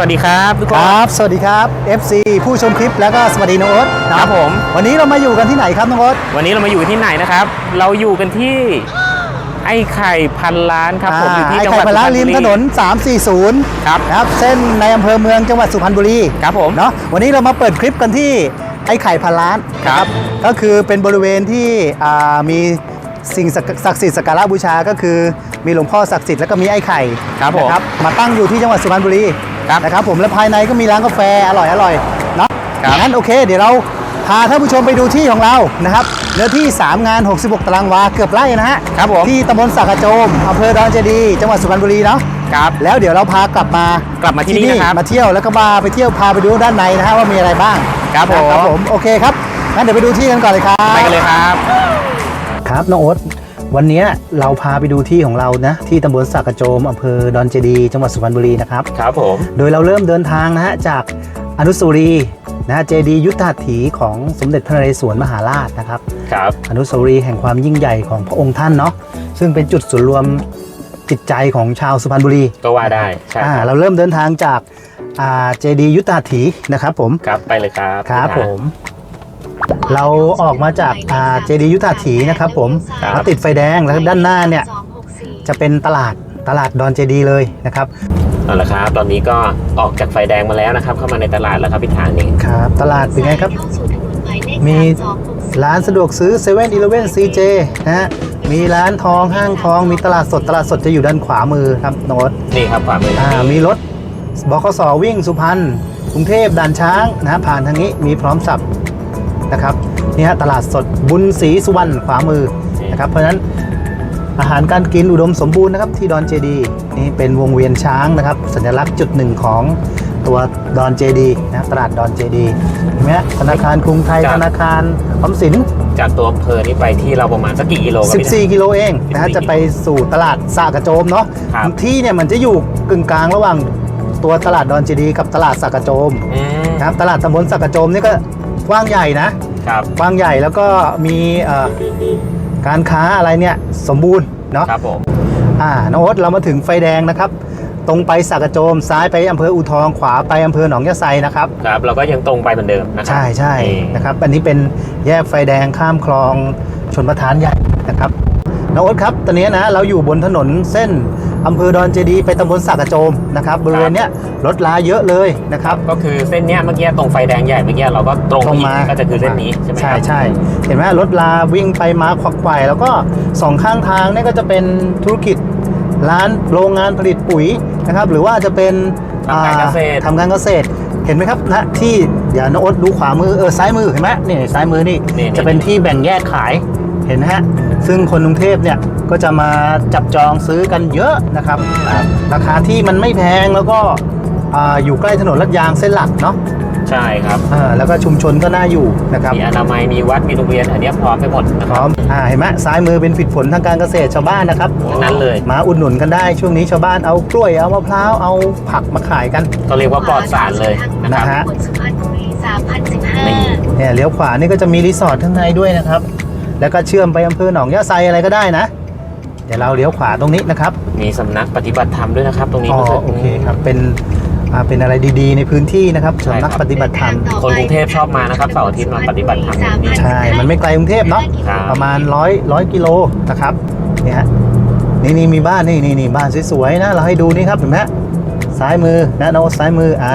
สวัสดีครับทุกคคนรับ สวัสดีครับ FC ผู้ชมคลิปแล้วก็สวัสดีน้องโอ๊ตนะครับผม วันนี้เรามาอยู่กันที่ไหนครับน้องโอ๊ต วันนี้เรามาอยู่ที่ไหนนะครับ เราอยู่กันที่ไอ้ไข่พันล้านครับผมอยู่ที่ไอ้จังหไข่วัดพลาสุพรรณริมบุรีถนน 340ครับ นะครับ เส้นในอำเภอเมืองจังหวัดสุพรรณบุรีครับผม เนาะวันนี้เรามาเปิดคลิปกันที่ไอ้ไข่พันล้านครับก็คือเป็นบริเวณที่อ่ามีสิ่งศักศักดิ์สิทธิ์สักการะบูชาก็คือมีหลวงพ่อศักดิ์สิทธิ์แล้วก็มีไอ้ไข่ครับผม นะครับมาตั้งอยู่ที่จังหวัดสุพรรณบุรี ครับนะครับผมและภายในก็มีร้านกาแฟอร่อยอร่อยๆเนาะครับงั้นโอเค เดี๋ยวเราพาท่านผู้ชมไปดูที่ของเรานะครับเนื้อที่ 3 งาน 66 ตารางวาเกือบไร่นะฮะครับผมที่ตำบลสักกระโจมอำเภอดอนเจดีย์จังหวัดสุพรรณบุรีเนาะครับแล้วเดี๋ยวเราพากลับมากลับมาที่นี่นะครับมาเที่ยวแล้วก็มาไปเที่ยวพาไปดูด้านในนะฮะว่ามีอะไรบ้างครับผมนะครับผมโอเคครับงั้นเดี๋ยวไปดูที่กันก่อนเลยครับไปกันเลยครับ ครับน้องโอ๊ต วันนี้เราพาไปดูที่ของเรานะที่ตำบลสักกระโจมอำเภอดอนเจดีย์จังหวัดสุพรรณบุรีนะครับครับผมโดยเราเริ่มเดินทางนะฮะจากอนุสาวรีย์นะฮะเจดีย์ยุทธหัตถีของสมเด็จพระนเรศวรมหาราชนะครับครับอนุสาวรีย์แห่งความยิ่งใหญ่ของพระองค์ท่านเนาะซึ่งเป็นจุดศูนย์รวมจิตใจของชาวสุพรรณบุรีก็ว่าได้ใช่อ่าครับเราเริ่มเดินทางจากอ่าเจดีย์ยุทธหัตถีนะครับผมครับไปเลยครับครับผม เราออกมาจากอ่าเจดีย์ยุทธหัตถีนะครับผมครับมาติดไฟแดงแล้วด้านหน้าเนี่ยจะเป็นตลาดตลาดดอนเจดีย์เลยนะครับเอาละครับ ตอนนี้ก็ออกจากไฟแดงมาแล้วนะครับ เข้ามาในตลาดแล้วครับพี่ฐานนี่ครับ ตลาดเป็นไงครับ มีร้านสะดวกซื้อ7 e เ e ่ e อ CJ นะฮะมีร้านทองห้างทอง มีตลาดสดตลาดสดจะอยู่ด้านขวามือครับโน้ตนี่ครับขวามืออ่านี่มีรถบขสวิ่งสุพรรณกรุงเทพด่านช้างนะฮะผ่านทางนี้มีพร้อมสับ นะครับนี่ฮะตลาดสดบุญศรีสุวรรณขวามือนะครับเพราะฉะนั้นอาหารการกินอุดมสมบูรณ์นะครับที่ดอนเจดีนี่เป็นวงเวียนช้างนะครับ สัญลักษณ์จุดหนึ่งของตัวดอนเจดีนะตลาดดอนเจดีเห็นไหมฮะธนาคารกรุงไทยธนาคารออมสินจากตัวอำเภอนี่ไปที่เราประมาณสักกี่กิโลครับพี่ฐาน14 กิโลเองนะฮะ14จะไปสู่ตลาดสากระโจมเนาะครับที่เนี่ยมันจะอยู่กึ่งกลางระหว่างตัวตลาดดอนเจดีย์กับตลาดสากระโจมอืมนะครับตลาดตำบลสากระโจมนี่ก็ กว้างใหญ่นะครับกว้างใหญ่แล้วก็มีเอ่อการค้าอะไรเนี่ยสมบูรณ์เนาะครับผมอ่าน้องโอ๊ตเรามาถึงไฟแดงนะครับ ตรงไปสากระโจมซ้ายไปอำเภออูทองขวาไปอำเภอหนองยะไซนะครับครับเราก็ยังตรงไปเหมือนเดิมนะครัใช่ใช่นี่นะครับอันนี้เป็นแยกไฟแดงข้ามคลองชนประทานใหญ่นะครับน้องโอ๊ตครับตอนนี้นะเราอยู่บนถนนเส้น อำเภอดอนเจดีย์ไปตำบลสากระโจมนะครับบริเวณเนี้ยรถลาเยอะเลยนะครับ ก็คือเส้นเนี้ยเมื่อกี้ตรงไฟแดงใหญ่เมื่อกี้เราก็ตรงตรงอีกมา ก็จะคือเส้นนี้ใช่ไหมคใช่รับ ใช่เห็นไหมรถลาวิ่งไปมาควักไขว่แล้วก็สองข้างทางเนี่ยก็จะเป็นธุรกิจร้านโรงงานผลิตปุ๋ยนะครับ หรือว่าจะเป็นทำการเกษตร อ่าทำการเกษตร เห็นไหมครับนะที่เดี๋ยวน้องโอ๊ตดูขวามือเออซ้ายมือเห็นไหมนี่ซ้ายมือนี่นี่นี่จะเป็นที่แบ่งแยกขาย เห็นไหมฮะ ซึ่งคนกรุงเทพเนี่ยก็จะมาจับจองซื้อกันเยอะนะครับ ราคาที่มันไม่แพงแล้วก็อ่าอยู่ใกล้ถนนลาดยางเส้นหลักเนาะใช่ครับอ่าแล้วก็ชุมชนก็น่าอยู่นะครับ มีอนามัย มีวัด มีโรงเรียน อันเนี้ยพร้อมไปหมดนะพคร้รัอบมอ่าเห็นไหมซ้ายมือเป็นผิดผลทางการเกษตรชาวบ้านนะครับทั้งนั้นเลย มาอุดหนุนกันได้ ช่วงนี้ชาวบ้านเอากล้วย เอามะพร้าว เอาผักมาขายกัน ก็เรียกว่าปลอดสารเลยนะครับนะฮะสุพรรณบุรี3,015นี่เนี่ยเลี้ยวขวานี่ก็จะมีรีสอร์ทข้างในด้วยนะครับ แล้วก็เชื่อมไปอำเภอหนองยะไซอะไรก็ได้นะ เดี๋ยวเราเลี้ยวขวาตรงนี้นะครับมีสำนักปฏิบัติธรรมด้วยนะครับ ตรงนี้อ๋อก็คือโอเคครับเป็นอ่าเป็นอะไรดีๆ ในพื้นที่นะครับสำนักปฏิบัติธรรม คนกรุงเทพชอบมานะครับเสาร์อาทิตย์มาปฏิบัติธรรมที่นี่ใช่ มันไม่ไกลกรุงเทพเนาะ ครับ ประมาณร้อยร้อยกิโลนะครับ เนี่ยฮะ นี่นี่มีบ้านนี่นี่นี่บ้านสวยๆนะ เราให้ดูนี่ครับเห็นไหมฮะซ้ายมือนะโน้ตซ้ายมือ อ่า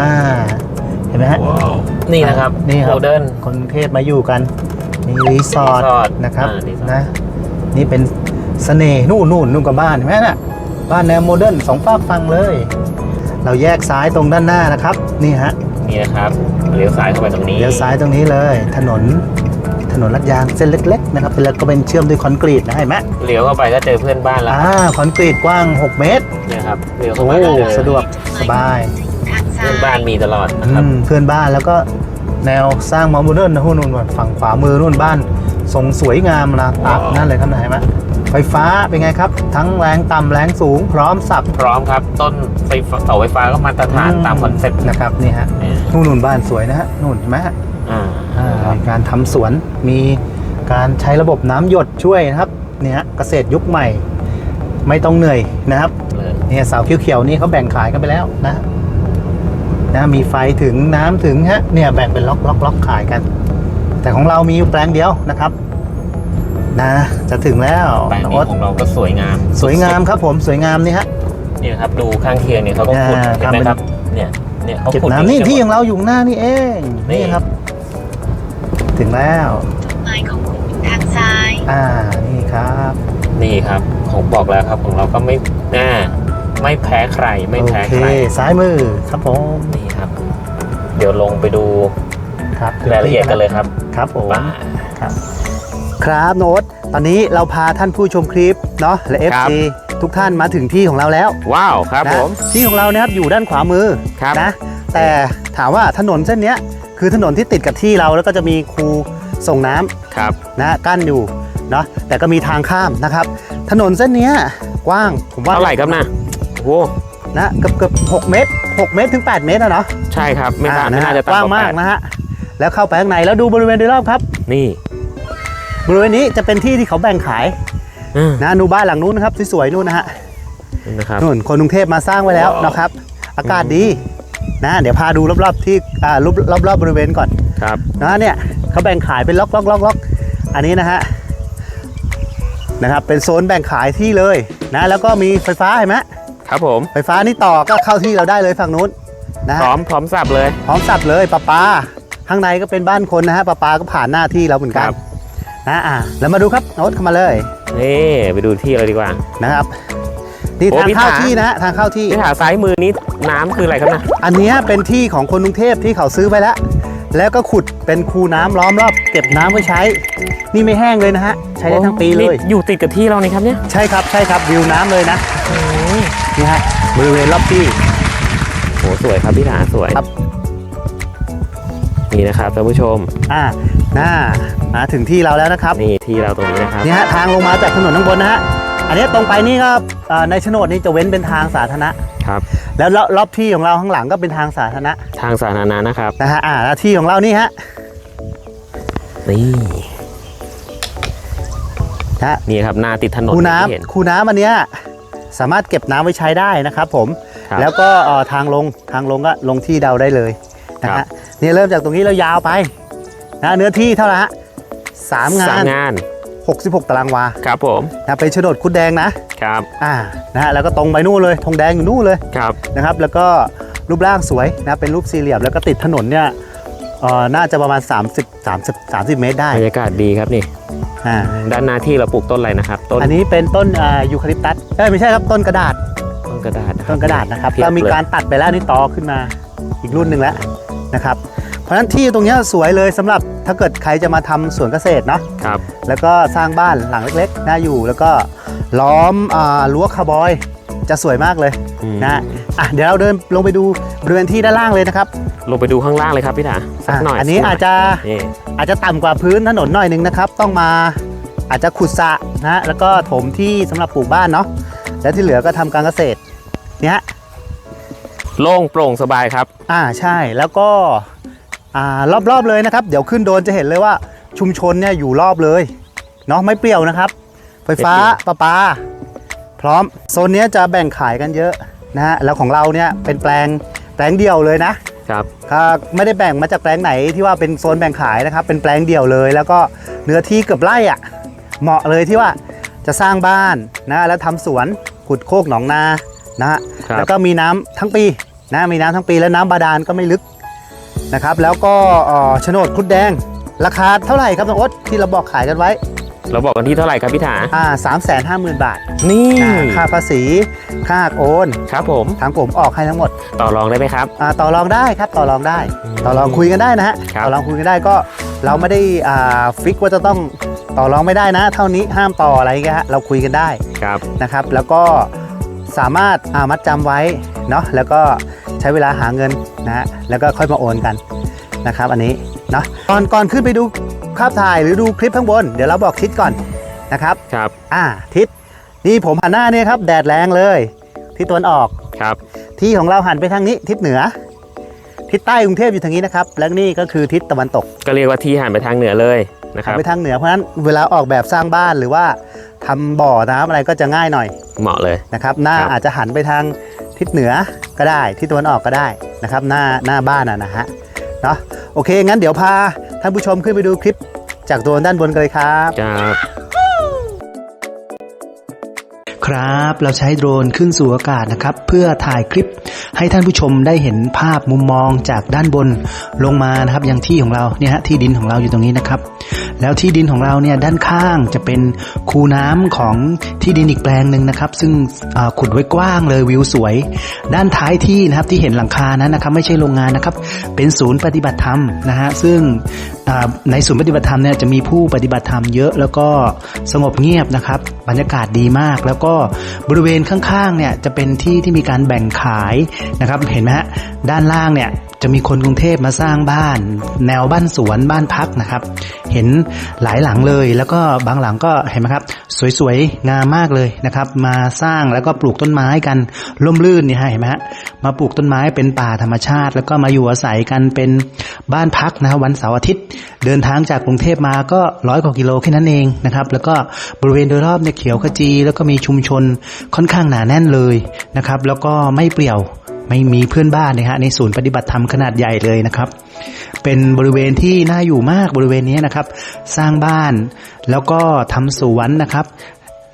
เห็นไหมฮะ นี่นะครับนี่ครับ โมเดิร์นคนกรุงเทพมาอยู่กัน นี่รีสอร์ทรีสอร์ทนะครับอ่ารีสอร์ท นะนี่เป็นเสน่ห์นู่นนู่นนู่นกับบ้านเห็นไหมน่ะบ้านแนวโมเดิร์นสองฝากฟังเลย เราแยกซ้ายตรงด้านหน้านะครับนี่ฮะนี่นะครับเลี้ยวซ้ายเข้าไปตรงนี้เลี้ยวซ้ายตรงนี้เลย ถนนถนนลาดยางเส้นเล็กๆนะครับเป็นแล้วก็เป็นเชื่อมด้วยคอนกรีตนะเห็นไหมเลี้ยวเข้าไปก็เจอเพื่อนบ้านแล้วอ่าคอนกรีตกว้าง 6 เมตรเนี่ยครับเลี้ยวเข้าโอ้ไปก็เจอสะดวกสบาย เพื่อนบ้านมีตลอดนะอืครับมเพื่อนบ้านแล้วก็ แนวสร้างมาโมเดิร์นนะนู่นนู่นฝั่งขวามือนู่นบ้านทรงสวยงามนะตักนั่นเลยครับนะเห็นไหมไฟฟ้าเป็นไงครับ ทั้งแรงต่ำแรงสูงพร้อมสับ พร้อมครับ ต้นไฟฟ้าเสาไฟฟ้าก็มาตรฐานตามคอนเซ็ปต์นะครับนี่ฮะเนี่ยนู่นนู่นบ้านสวยนะฮะนู่นเห็นไหมฮะอ่าอ่าครับมีการทำสวนมีการใช้ระบบน้ำหยดช่วยนะครับเนี่ยฮะเกษตรยุคใหม่ไม่ต้องเหนื่อยนะครับเลยเนี่ยเสาเขียวๆนี่เขาแบ่งขายกันไปแล้วนะ นะมีไฟถึงน้ำถึงฮะเนี่ยแบ่งเป็นล็อกล็อกล็อกขายกัน แต่ของเรามีอยู่แปลงเดียวนะครับ นะ จะถึงแล้วแปลงน้องนี้โอ๊ตของเราก็สวยงาม สวยงามครับผมสวยงามนี่ฮะนี่ครับดูข้างเคียงเนี่ยเขาก็ขุดอ่าเห็นไหมทำเป็นครับเนี่ยเนี่ยเขาเก็บขุดน้ำนี่อยู่ที่ขจัองเราอยู่ข้างหน้านี่เองนี่นี่ครับ ถึงแล้วจุดหมายของคุณอยู่ทางซ้าย อ่านี่ครับ นี่ครับผมบอกแล้วครับของเราก็ไม่น่า ไม่แพ้ใครไม่โอแพ้เคใครซ้ายมือครับผมนี่ครับ เดี๋ยวลงไปดูครับรายละเอียดกันเลยครับครับผมป่าครับครับโน้ตตอนนี้เราพาท่านผู้ชมคลิปเนาะและครับ FC ทุกท่านมาถึงที่ของเราแล้ว ว้าวครับนะผมที่ของเรานะครับอยู่ด้านขวามือครับนะแต่ถามว่าถนนเส้นเนี้ยคือถนนที่ติดกับที่เราแล้วก็จะมีคูส่งน้ำครับนะกั้นอยู่เนาะแต่ก็มีทางข้ามนะครับ ถนนเส้นเนี้ยกว้างผมว่าเท่าไหร่ครับนะ โอ้นะเกือบเกือบหกเมตรหกเมตรถึง8เมตรอะเนาะใช่ครับไม่น่าอ่ไม่น่าจะกว้างต่ำกว่มากแปดนะฮะแล้วเข้าไปข้างในแล้วดูบริเวณโดยรอบครับ นี่บริเวณนี้จะเป็นที่ที่เขาแบ่งขายอ่านะดูบ้านหลังนู้นนะครับสวยๆนู่นนะฮะนี่นะครับ นู่นคนกรุงเทพมาสร้างไว้แล้วว้าว นะครับ อากาศดีนะเดี๋ยวพาดูรอบๆที่อ่ารอบรอบๆบริเวณก่อนครับนะเนี่ยเขาแบ่งขายเป็นล็อกล็อกล็อกล็อกอันนี้นะฮะนะครับเป็นโซนแบ่งขายที่เลยนะแล้วก็มีไฟฟ้าเห็นไหม ครับผม ไฟฟ้านี่ต่อก็เข้าที่เราได้เลยฝั่งนู้นนะพฮะร้อมพร้อมสับเลย พร้อมสับเลยปลาปาข้างในก็เป็นบ้านคนนะฮะปลาปาก็ผ่านหน้าที่เราเหมือนกัคนรับ นะอะแล้วมาดูครับโน้ตเข้ามาเลยนี่ไปดูที่เลยดีกว่า นะครับนี่โอ้ทางพี่เข้าถาที่นะฮะทางเข้าที่ ที่ถาซ้ายมือนี้น้ำคืออะไรครับนะอันเนี้ยเป็นที่ของคนกรุงเทพที่เขาซื้อไปแล้ว แล้วก็ขุดเป็นคูน้ำล้อมรอบเก็บน้ำไว้ใช้ นี่ไม่แห้งเลยนะฮะ ใช้ได้ทั้งปีเลย นี่อยู่ติดกับที่เรานี่ครับเนี่ย ใช่ครับใช่ครับวิวน้ำเลยนะ นี่ฮะบริเวณรอบที่โหสวยครับพี่ถาสวยครับ นี่นะครับท่านผู้ชมอ่าน่ามาถึงที่เราแล้วนะครับนี่ที่เราตรงนี้นะครับนี่ฮะทางลงมาจากถนนข้างบนนะฮะอันนี้ตรงไปนี่ก็เอ่อในโฉนดนี่จะเว้นเป็นทางสาธารณะครับ แล้วรอบรอบที่ของเราข้างหลังก็เป็นทางสาธารณะทางสาธารณะนะครับนะฮะอ่าแล้วที่ของเรานี่ฮะนี่นะฮะนี่ครับหน้าติดถนนคูอย่างที่เห็นน้ำคูน้ำอันเนี้ย สามารถเก็บน้ำไว้ใช้ได้นะครับผมครับแล้วก็เอ่อทางลงทางลงก็ลงที่เดาได้เลยนะครัฮะบนี่เริ่มจากตรงนี้แล้วยาวไปนะเนื้อที่เท่าไหร่ฮะสามงาสามนงาน 66 ตารางวาครับผมนะเป็นโฉนดคุดแดงนะครับอ่านะฮะแล้วก็ตรงไปนู่นเลยธงแดงอยู่นู่นเลยครับนะครับ แล้วก็รูปร่างสวยนะเป็นรูปสี่เหลี่ยมแล้วก็ติดถนนเนี่ย เอ่อน่าจะประมาณ 30 30 30 เมตรได้บรรยากาศดีครับนี่ อ่าด้านหน้าที่เราปลูกต้นอะไรนะครับ ต้นอันนี้เป็นต้นอ่ายูคาลิปตัสเอ้ยไม่ใช่ครับต้นกระดาษต้นกระดาษคบต้นกระดาษนะครับเพียก็บมีเลย การตัดไปแล้วนี่ต่อขึ้นมาอีกรุ่นหนึ่งแล้วนะครับ เพราะฉะนั้นที่ตรงเนี้ยสวยเลยสำหรับถ้าเกิดใครจะมาทำสวนเกษตรเนาะครับ แล้วก็สร้างบ้านหลังเล็กๆน่าอยู่แล้วก็ล้อมอ่ารั้วคาร์บอย จะสวยมากเลยอืม นะอะเดี๋ยวเราเดินลงไปดูบริเวณที่ด้านล่างเลยนะครับลงไปดูข้างล่างเลยครับพี่ถาสักหน่อยอันนี้สักหอาจจะนี่อาจจะต่ำกว่าพื้นถนนหน่อยหนึงนะครับ ต้องมาอาจจะขุดสระนะฮะแล้วก็ถมที่สำหรับปลูกบ้านเนาะแล้วที่เหลือก็ทำการเกษตรเนี่ยโล่งโปร่งสบายครับ อ่าใช่แล้วก็อ่ารอบๆเลยนะครับ เดี๋ยวขึ้นโดรนจะเห็นเลยว่าชุมชนเนี่ยอยู่รอบเลยเนาะไม่เปรี้ยวนะครับ ไฟฟ้าไม่เปรี้ยว ประปา พร้อมโซนเนี้ยจะแบ่งขายกันเยอะนะฮะแล้วของเราเนี่ยเป็นแปลงแปลงเดียวเลยนะครับอ่าไม่ได้แบ่งมาจากแปลงไหนที่ว่าเป็นโซนแบ่งขายนะครับ เป็นแปลงเดียวเลย แล้วก็เนื้อที่เกือบไร่อะ่ะเหมาะเลยที่ว่าจะสร้างบ้านนะแล้วทำสวนขุดโคกหนองนานะฮะครับแล้วก็มีน้ำทั้งปีนะมีน้ำทั้งปีแล้วน้ำบาดาลก็ไม่ลึกนะครับ แล้วก็เอ่อโฉนดคุดแดงราคาเท่าไหร่ครับน้องโอ๊ตที่เราบอกขายกันไว้ เราบอกกันที่เท่าไหร่ครับพี่ถาอ่าสามแสนห้าหมื่นบาทนี่อ่าค่าภาษีค่าโอนครับผมทางผมออกให้ทั้งหมดต่อรองได้ไหมครับ อ่าต่อรองได้ครับต่อรองได้อืมต่อรองคุยกันได้นะฮะครับ ต่อรองคุยกันได้ก็เราไม่ได้อ่าฟิกว่าจะต้องต่อรองไม่ได้นะ เท่านี้ห้ามต่ออะไรเงี้ยฮะเราคุยกันได้ ครับ นะครับแล้วก็สามารถอ่ามัดจำไว้เนาะแล้วก็ใช้เวลาหาเงินนะฮะแล้วก็ค่อยมาโอนกัน นะครับ อันนี้เนาะก่อนก่อนขึ้นไปดูภาพถ่ายหรือดูคลิปข้างบน เดี๋ยวเราบอกทิศก่อนนะครับครับอ่าทิศนี่ผมหันหน้าเนี่ยครับแดดแรงเลยทิศตะวันออกครับ ที่ของเราหันไปทางนี้ทิศเหนือ ทิศใต้กรุงเทพอยู่ทางนี้นะครับ และนี่ก็คือทิศตะวันตกก็เรียกว่าที่หันไปทางเหนือเลยนะคหัรันบไปทางเหนือเพราะฉะนั้นเวลาออกแบบสร้างบ้านหรือว่าทำบ่อน้ำอะไรก็จะง่ายหน่อย เหมาะเลยนะครับหน้าครับอาจจะหันไปทางทิศเหนือก็ได้ทิศตะวันออกก็ได้นะครับ หน้าหน้าบ้านอะนะฮะเนาะโอเค งั้นเดี๋ยวพาท่านผู้ชมขึ้นไปดูคลิปจากโดรนด้านบนกันเลยครับ ครับ ครับ เราใช้โดรนขึ้นสู่อากาศนะครับ เพื่อถ่ายคลิปให้ท่านผู้ชมได้เห็นภาพมุมมองจากด้านบนลงมานะครับยังที่ของเราเนี่ยฮะที่ดินของเราอยู่ตรงนี้นะครับ แล้วที่ดินของเราเนี่ยด้านข้างจะเป็นคูน้ำของที่ดินอีกแปลงหนึ่งนะครับ ซึ่งขุดไว้กว้างเลยวิวสวย ด้านท้ายที่นะครับที่เห็นหลังคานั้นนะครับ ไม่ใช่โรงงานนะครับ เป็นศูนย์ปฏิบัติธรรมนะฮะซึ่ง ในศูนย์ปฏิบัติธรรมเนี่ยจะมีผู้ปฏิบัติธรรมเยอะ แล้วก็สงบเงียบนะครับ บรรยากาศดีมาก แล้วก็บริเวณข้างๆเนี่ยจะเป็นที่ที่มีการแบ่งขายนะครับ เห็นไหมฮะด้านล่างเนี่ยจะมีคนกรุงเทพมาสร้างบ้าน แนวบ้านสวนบ้านพักนะครับ เห็นหลายหลังเลย แล้วก็บางหลังก็เห็นไหมครับ สวยๆงามมากเลยนะครับ มาสร้างแล้วก็ปลูกต้นไม้กันร่มรื่นนี่ฮะเห็นไหมฮะมาปลูกต้นไม้เป็นป่าธรรมชาติ แล้วก็มาอยู่อาศัยกันเป็นบ้านพักนะวันเสาร์อาทิตย์เดินทางจากกรุงเทพมาก็ร้อยกว่ากิโลแค่นั้นเองนะครับ แล้วก็บริเวณโดยรอบเนี่ยเขียวขจี แล้วก็มีชุมชนค่อนข้างหนาแน่นเลยนะครับ แล้วก็ไม่เปลี่ยวไม่มีเพื่อนบ้านนะฮะในศูนย์ปฏิบัติธรรมขนาดใหญ่เลยนะครับ เป็นบริเวณที่น่าอยู่มากบริเวณนี้นะครับ สร้างบ้านแล้วก็ทำสวนนะครับ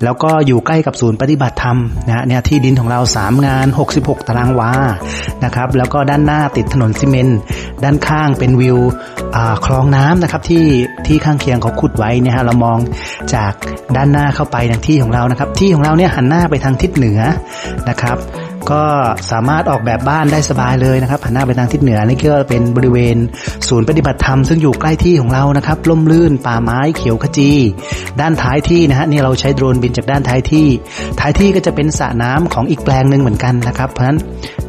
แล้วก็อยู่ใกล้กับศูนย์ปฏิบัติธรรมนะฮะเนี่ยที่ดินของเรา 3 งาน 66 ตารางวานะครับแล้วก็ด้านหน้าติดถนนซีเมนต์ด้านข้างเป็นวิวคลองน้ำนะครับที่ที่ข้างเคียงเขาขุดไว้นะฮะเรามองจากด้านหน้าเข้าไปทางที่ของเรานะครับ ที่ของเราเนี่ยหันหน้าไปทางทิศเหนือนะครับ ก็สามารถออกแบบบ้านได้สบายเลยนะครับหันหน้าไปทางทิศเหนือนี่ก็เป็นบริเวณ ศูนย์ปฏิบัติธรรมซึ่งอยู่ใกล้ที่ของเรานะครับร่มรื่นป่าไม้เขียวขจี ด้านท้ายที่นะฮะนี่เราใช้โดรนบินจากด้านท้ายที่ ท้ายที่ก็จะเป็นสระน้ำของอีกแปลงหนึ่งเหมือนกันนะครับ เพราะฉะนั้น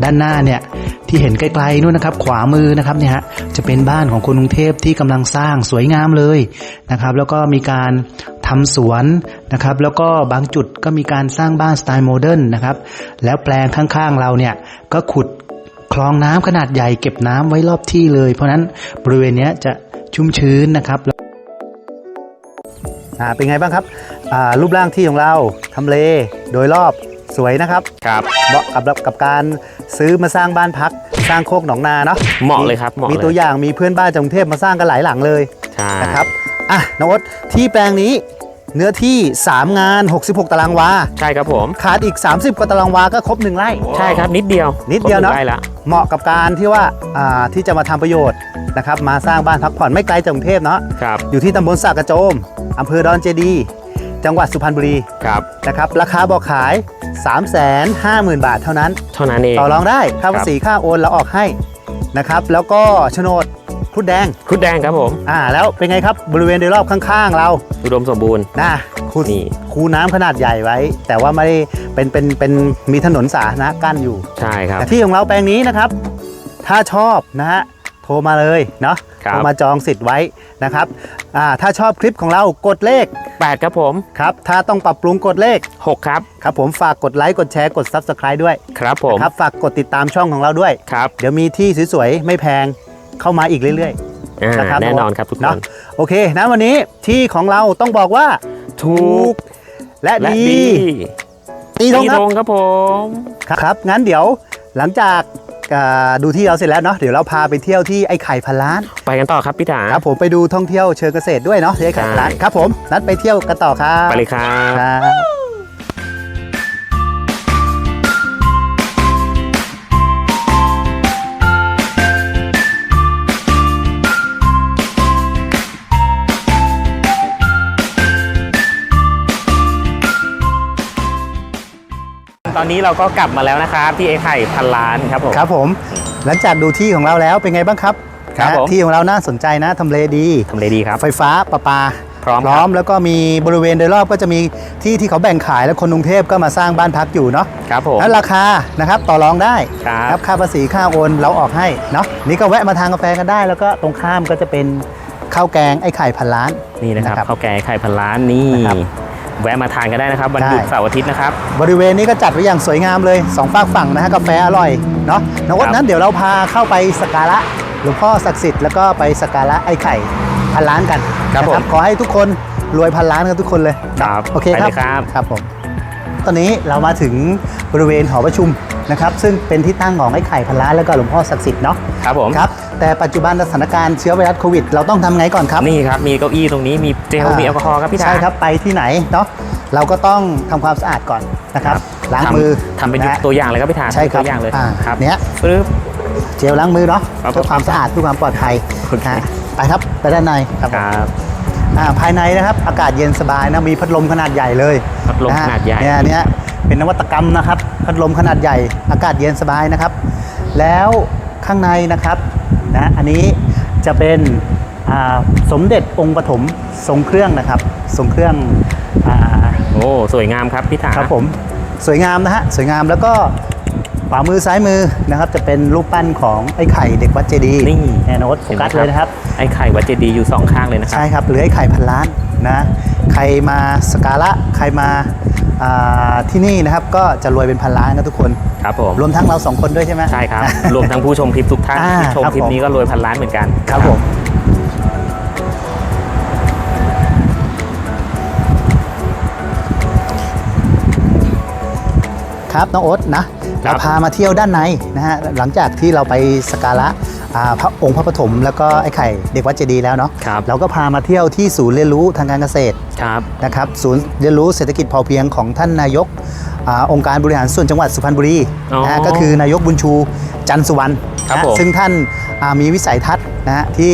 ด้านหน้าเนี่ยที่เห็นไกลๆนู่นนะครับ ขวามือนะครับเนี่ยฮะจะเป็นบ้านของคนกรุงเทพที่กำลังสร้างสวยงามเลยนะครับ แล้วก็มีการ ทำสวนนะครับ แล้วก็บางจุดก็มีการสร้างบ้านสไตล์โมเดิร์นนะครับ แล้วแปลงข้างๆเราเนี่ยก็ขุดคลองน้ำขนาดใหญ่เก็บน้ำไว้รอบที่เลย เพราะฉะนั้นบริเวณเนี้ยจะชุ่มชื้นนะครับอ่าเป็นไงบ้างครับอ่ารูปร่างที่ของเราทำเลโดยรอบสวยนะครับครับเหมาะกับกับการซื้อมาสร้างบ้านพัก สร้างโคกหนองนาเนาะเหมาะเลยครับเหมาะมีเลยตัวอย่างมีเพื่อนบ้านจากกรุงเทพมาสร้างกันหลายหลังเลยใช่นะครับ อะนวดที่แปลงนี้เนื้อที่ 3 งาน 66 ตารางวา ใช่ครับผม ขาดอีก 30 กว่าตารางวาก็ครบหนึ่งไร่ ใช่ครับนิดเดียว นิดเดียวเนอะครบหงได้ละเหมาะกับการที่ว่าอ่าที่จะมาทำประโยชน์นะครับ มาสร้างบ้านพักผ่อนไม่ไกลจากกรุงเทพเนาะครับอยู่ที่ตำบลสากกระโจมอำเภอดอนเจดีย์จังหวัดสุพรรณบุรีครับนะครับ ราคาบอกขาย 350,000 บาทเท่านั้น เท่านั้นเอง ต่อรองได้ ค่าภาษีค่าโอนเราออกให้นะครับ แล้วก็โฉนด พุดแดงคุดแดงครับผม อ่า แล้วเป็นไงครับบริเวณโดยรอบข้างๆ เรา อุดมสมบูรณ์นะคูนี่คูน้ำขนาดใหญ่ไว้ แต่ว่าไม่ได้เป็นเป็นเป็นมีถนนสาธารณะกั้นอยู่ใช่ครับแต่ที่ของเราแปลงนี้นะครับ ถ้าชอบนะฮะโทรมาเลยเนาะครับโทรมาจองสิทธิ์ไว้นะครับอ่าถ้าชอบคลิปของเรากดเลข 8 ครับผมครับถ้าต้องปรับปรุงกดเลข 6 ครับ ครับผมฝากกดไลค์กดแชร์กด Subscribe ด้วย ครับผมนะครับฝากกดติดตามช่องของเราด้วยครับเดี๋ยวมีที่สวยๆไม่แพง เข้ามาอีกเรื่อยอ่านะครับแน่นอนครับทุกคเนาะนๆโอเคนะวันนี้ที่ของเราต้องบอกว่า ถูกและและดีดีตีตรงครับตรงครับผมครับ งั้นเดี๋ยวหลังจากอ่าดูที่เราเสร็จแล้วเนาะเดี๋ยวเราพาไปเที่ยวที่ไอ้ไข่พันล้าน ไปกันต่อครับพี่ถาครับผมไปดูท่องเที่ยวเชิงเกษตรด้วยเนาะที่ไอ้ไข่พันล้านใช่ครับผมนัดไปเที่ยวกันต่อครับไปเลยครับ อนนี้เราก็กลับมาแล้วนะครับที่ไอ้ไข่พันล้านครับผมครับผม หลังจากดูที่ของเราแล้วเป็นไงบ้างครับครับนะผมที่ของเราน่าสนใจนะทำเลดีทำเลดีครับ ไฟฟ้าประปาพร้อมพร้อคมบแล้วก็มีบริเวณโดยรอบก็จะมีที่ที่เขาแบ่งขายแล้วคนกรุงเทพก็มาสร้างบ้านพักอยู่เนาะครับผมแล้วราคานะครับต่อรองได้ครับค่าภาษีค่าโอนเราออกให้เนาะนี่ก็แวะมาทานกาแฟกันได้ แล้วก็ตรงข้ามก็จะเป็นข้าวแกงไอ้ไข่พันล้านนี่นะครับนะครับข้าวแกงไข่พันล้านนี่นะครับ แวะมาทานกันได้นะครับวันหยุดใช่เสาร์อาทิตย์นะครับ บริเวณนี้ก็จัดไว้อย่างสวยงามเลยสองฝากฝั่งนะฮะกาแฟอร่อยเนาะนวัดครับนั้นเดี๋ยวเราพาเข้าไปสักการะหลวงพ่อศักดิ์สิทธิ์แล้วก็ไปสักการะไอ้ไข่พันล้านกันครับนะผมขอให้ทุกคนรวยพันล้านกันทุกคนเลยครับโอเคไปคเลรับยครับครับผมตอนนี้เรามาถึงบริเวณหอประชุมนะครับ ซึ่งเป็นที่ตั้งของไอ้ไข่พันล้านแล้วก็หลวงพ่อศักดิ์สิทธิ์เนาะครับผมครับ แต่ปัจจุบันสถานการณ์เชื้อไวรัสโควิด เราต้องทำไงก่อนครับ นี่ครับ มีเก้าอี้ตรงนี้มีเจลมีแอลกอฮอล์ครับพี่ถาใช่ครับ ไปที่ไหนเนาะเราก็ต้องทำความสะอาดก่อนนะครับล้างทำมือทำเป็นนะตัวอย่างเลยครับพี่ถาใช่ครับตัวอย่างเลยอ่าครับเนี้ยปึ๊บเจลล้างมือเนาะครับเพื่อความสะอาดเพื่อความปลอดภัยโอเคนะไปครับไปด้านในครับครับอ่าภายในนะครับอากาศเย็นสบายนะมีพัดลมขนาดใหญ่เลยพัดลมะฮะขนาดใหญ่เนี่ยเนี้ยเป็นนวัตกรรมนะครับ พัดลมขนาดใหญ่ อากาศเย็นสบายนะครับ แล้วข้างในนะครับ นะอันนี้จะเป็นอ่าสมเด็จองค์ปฐมทรงเครื่องนะครับ ทรงเครื่องอ่าโอ้ สวยงามครับพี่ถาครับผม สวยงามนะฮะ สวยงามแล้วก็ ขวามือซ้ายมือนะครับจะเป็นรูปปั้นของไอ้ไข่เด็กวัดเจดีย์นี่แอนโนตโฟกัสเลยนะครับไอ้ไข่วัดเจดีย์อยู่สองข้างเลยนะครับใช่ครับหรือไอ้ไข่พันล้านนะใครมาสกการะใครมาอ่าที่นี่นะครับก็จะรวยเป็นพันล้านกันทุกคนครับผมรวมทั้งเราสองคนด้วยใช่ไหมใช่ครับรวมทั้งผู้ชมคลิปทุกท่านอ่าที่ชมครับคลิปผมนี้ก็รวยพันล้านเหมือนกันครับผมครับน้องโอ๊ตนะครั เราบพามาเที่ยวด้านในนะฮะหลังจากที่เราไปสกการะอ่าพระองค์พระปฐมแล้วก็ไอ้ไข่เด็กวัดเจดีย์แล้วเนาะครับเราก็พามาเที่ยวที่ศูนย์เรียนรู้ทางการเกษตรครับนะครับศูนย์เรียนรู้เศรษฐกิจพอเพียงของท่านนายกอาองค์การบริหารส่วนจังหวัดสุพรรณบุรีอ๋อนะฮะก็คือนายกบุญชูจันทร์สุวรรณครับนะฮะผมซึ่งท่านอ่ามีวิสัยทัศน์นะฮะที่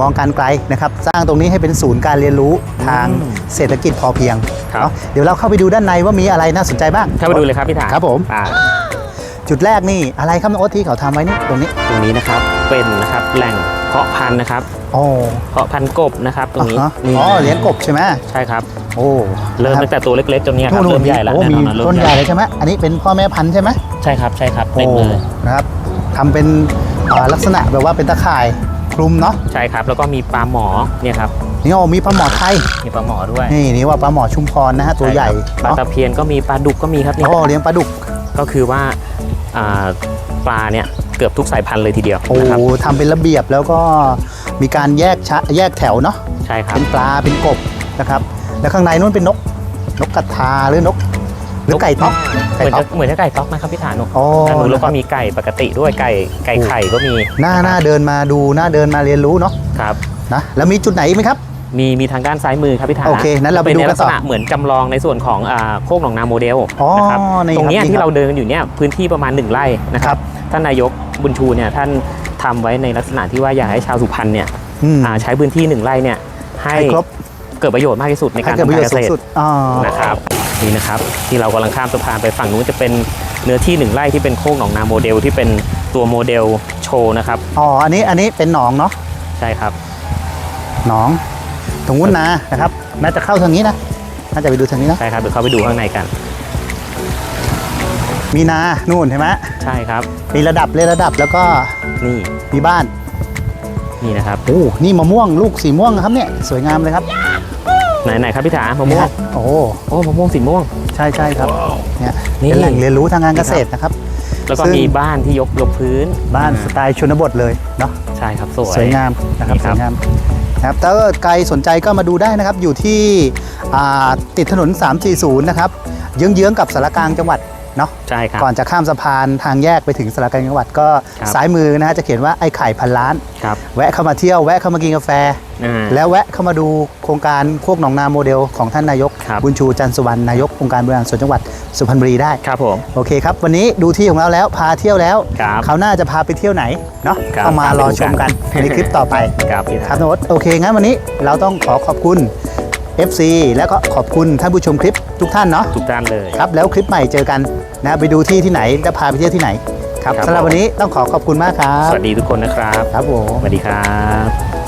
มองการไกลนะครับ สร้างตรงนี้ให้เป็นศูนย์การเรียนรู้ทางเศรษฐกิจพอเพียงครับเนาะเดี๋ยวเราเข้าไปดูด้านในว่ามีอะไรน่าสนใจบ้างเข้าไปดูเลยครับพี่ถาครับผมอ่า จุดแรกนี่อะไรครับน้องโอ๊ตที่เขาทำไว้นี่ตรงนี้ ตรงนี้นะครับเป็นนะครับแหล่งเพาะพันธุ์นะครับโอ้เพาะพันธุ์กบนะครับตรงนี้อ่าฮะนี่อ๋อเลี้ยงกบใช่ไหมใช่ครับ โอ้เริ่มนะคตั้บงแต่ตัวเล็กๆจนเนี้ยครับนู่นเริ่มใหญ่แล้วโอ้แน่มีนอนนะเริ่ต้มนใหใหญ่ญ่เลยใช่ไหมอันนี้เป็นพ่อแม่พันธุ์ใช่ไหมใช่ครับใช่ครับเต็มเลยโอ้นะครับทำเป็นอ่าลักษณะแบบว่าเป็นตะข่ายคลุมเนาะใช่ครับแล้วก็มีปลาหมอเนี่ยครับนี่โอ้มีปลาหมอไทยมีปลาหมอด้วยนี่นี่ว่าปลาหมอชุมพรนะฮะตัวใหญ่ช่ครับปลาเนาะตะเพียนก็มีปลาดุกก็มีครับนี่โอ้เลี้ยงปลาดุก ก็คือว่าอ่า ปลาเนี่ยเกือบทุกสายพันธุ์เลยทีเดียวโอ้นะครับทำเป็นระเบียบแล้วก็มีการแยกชะแยกแถวเนาะใช่ครับเป็นปลาเป็นกบนะครับ แล้วข้างในนู้นเป็นนก นกกระทาหรือนกหรือไก่ต๊อกเหไก่มือนต๊อจะก เหมือนจะไก่ต๊อกนะครับพี่ฐานุโอ้ด้านนู้นแล้วก็นะครับ มีไก่ปกติด้วยไก่ไก่ไข่ก็มีหน้าหน้าเดินมาดูหน้าเดินมาเรียนรู้เนาะครับ นะแล้วมีจุดไหนอีกไหมครับ มีมีทางด้านซ้ายมือครับพี่ฐาโอเคนั้นเราไปดูกันต่อในลักษณะเหมือนจำลองในส่วนของอ่าโคกหนองนาโมเดลอ๋อนะครับนี่ครับตรงเนี้ยนี่ครับที่เราเดินกันอยู่เนี่ยพื้นที่ประมาณหนึ่งไร่นะครับท่านนายกบุญชูเนี่ยท่านทำไว้ในลักษณะที่ว่าอยากให้ชาวสุพรรณเนี่ยอืมอ่าใช้พื้นที่หนึ่งไร่เนี่ยให้ให้ครบเกิดประโยชน์มากที่สุดในให้การเกิดประทำโยกาชรน์เกสูงษตสุรดอ๋อนะครับนี่นะครับที่เรากำลังข้ามสะพานไปฝั่งนู้นจะเป็นเนื้อที่หนึ่งไร่ที่เป็นโคกหนองนาโมเดลที่เป็นตัวโมเดลโชว์นะครับอ๋ออันนี้อันนี้เป็นหนองเนาะใช่ครับหนอง ตรงวุ้นนานะครับน่าจะเข้าทางนี้นะน่าจะไปดูทางนี้นะใช่ครับเดี๋ยวเข้าไปดูข้างในกัน มีนานู่นใช่ไหมใช่ครับ มีระดับเลยระดับแล้วก็นี่มีบ้านนี่นะครับโอ้นี่มะม่วงลูกสีม่วงนะครับเนี่ยสวยงามเลยครับ ไหนไหนครับพี่ถามะม่วงโอ้โอ้มะม่วงสีม่วง ใช่ใช่ครับเนี่ยนี่เป็นแหล่งเรียนรู้ทางการเกษตรนะครับ แล้วก็ซึ่งมีบ้านที่ยกยกพื้น บ้านสอ่ไตล์ชนบทเลยเนาะใช่ครับสวยสวยงามนะครับนี่สครับวยงาม นะครับถ้าเกิดใครสนใจก็มาดูได้นะครับ อยู่ที่อ่าติดถนน 340 นะครับ เยื้องๆกับสารกลางจังหวัดเนาะใช่ครับก่อนจะข้ามสะพานทางแยกไปถึงสารกลางจังหวัดก็ครับซ้ายมือนะฮะจะเขียนว่าไอ้ไข่พันล้านครับแวะเข้ามาเที่ยวแวะเข้ามากินกาแฟ อ่าแล้วแวะเข้ามาดูโครงการโคกหนองนาโมเดลของท่านนายกครับบุญชูจันทร์สุวรรณนายกองค์การบริหารส่วนจังหวัดสุพรรณบุรีได้ ครับผม โอเคครับ วันนี้ดูที่ของเราแล้วพาเที่ยวแล้วครับคราวหน้าจะพาไปเที่ยวไหนเนาะครับต้องมารอชมกันไปดูกัน ในคลิปต่อไป ครับพี่คถารับโน้ตโอเคงั้นวันนี้เราต้องขอขอบคุณ FC แล้วก็ขอบคุณท่านผู้ชมคลิปทุกท่านเนาะทุกด้านเลย ครับแล้วคลิปใหม่เจอกันนะไปดูที่ที่ไหนจะพาไปเที่ยวที่ไหนครับครับสำหรับวันนี้ต้องขอขอบคุณมากครับสวัสดีทุกคนนะครับ ครับผม สวัสดีครับ